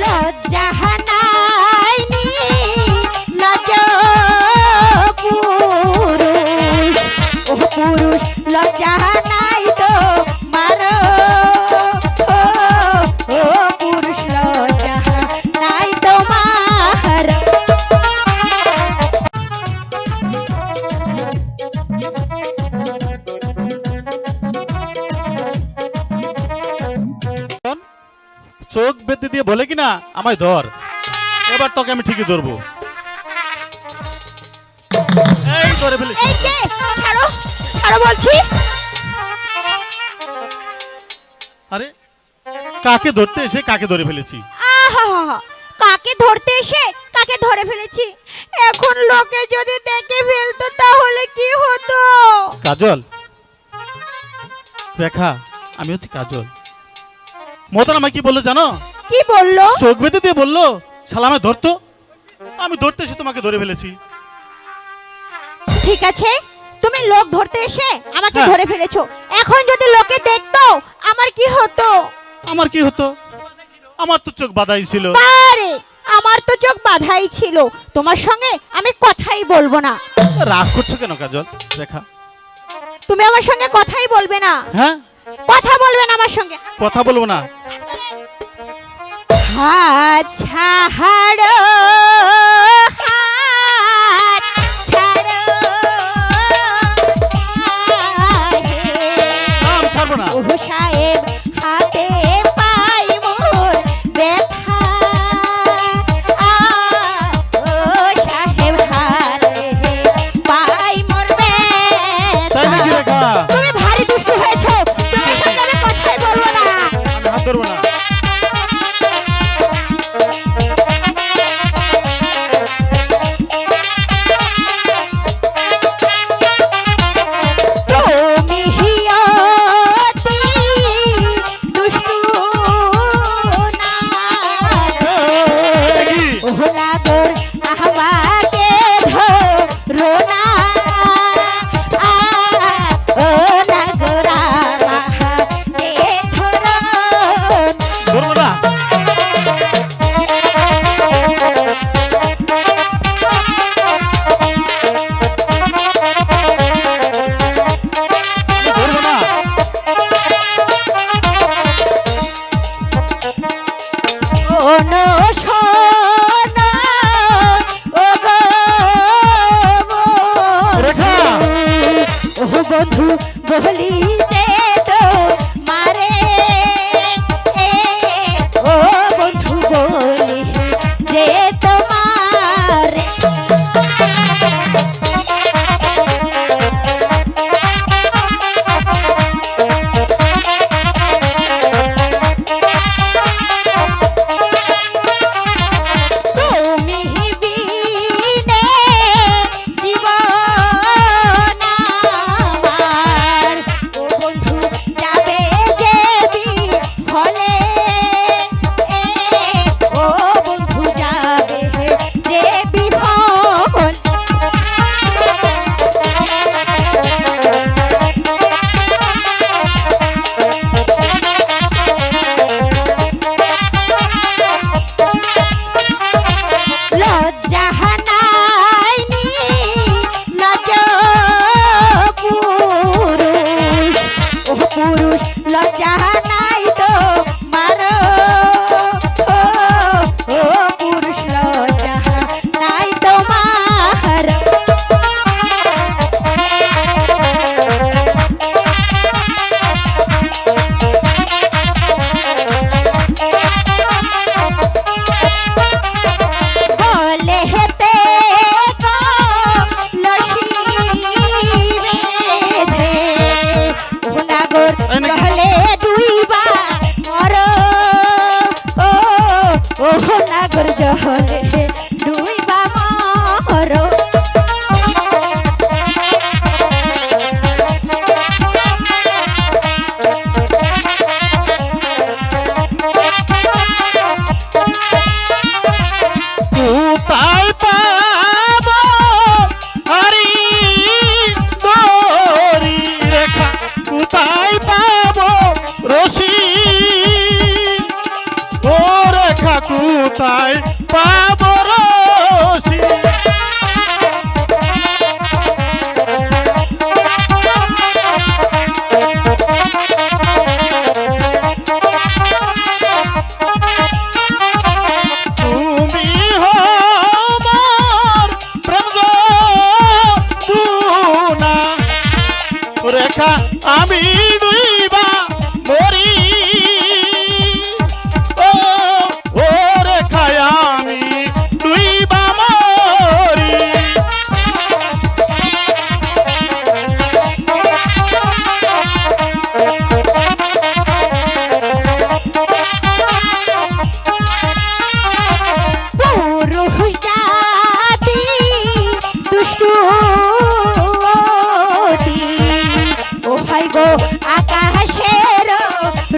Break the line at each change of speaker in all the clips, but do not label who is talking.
Love.
চোখ বেঁধে দিয়ে বলে কি না আমায় ধর। এবার তোকে আমি ঠিকই ধরবো। এই ধরে ফেলি
এই যে ছাড়ো ছাড়ো বলছি।
আরে কাকে ধরতে এসে কাকে ধরে ফেলেছি?
আহা কাকে ধরতে এসে কাকে ধরে ফেলেছি? এখন লোকে যদি দেখে ফেলতো তাহলে কি হতো?
কাজল রেখা আমি হচ্ছে কাজল। মতন আমায় কি বলল জানো?
কি বলল?
চোখ বেঁধে দিয়ে বলল শালা আমায় ধরতো? আমি ধরতে এসে তোমাকে ধরে ফেলেছি।
ঠিক আছে তুমি লোক ধরতে এসে আমাকে
হ্যাঁ।
ধরে ফেলেছো। এখন যদি লোকে দেখতো আমার কি হতো?
আমার কি হতো? আমার তো চোখ বাধাই ছিল।
আরে আমার তো চোখ বাধাই ছিল। তোমার সঙ্গে আমি কথাই বলব না।
রাগ করছ কেন কাজল? রেখা
তুমি আমার সঙ্গে কথাই বলবে না।
হ্যাঁ?
কথা বলবে না আমার সঙ্গে।
কথা বলব না।
হাত ছাড়ো হাত ছাড়ো সাহেব।
দেখা আমি
আকাশের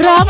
রঙ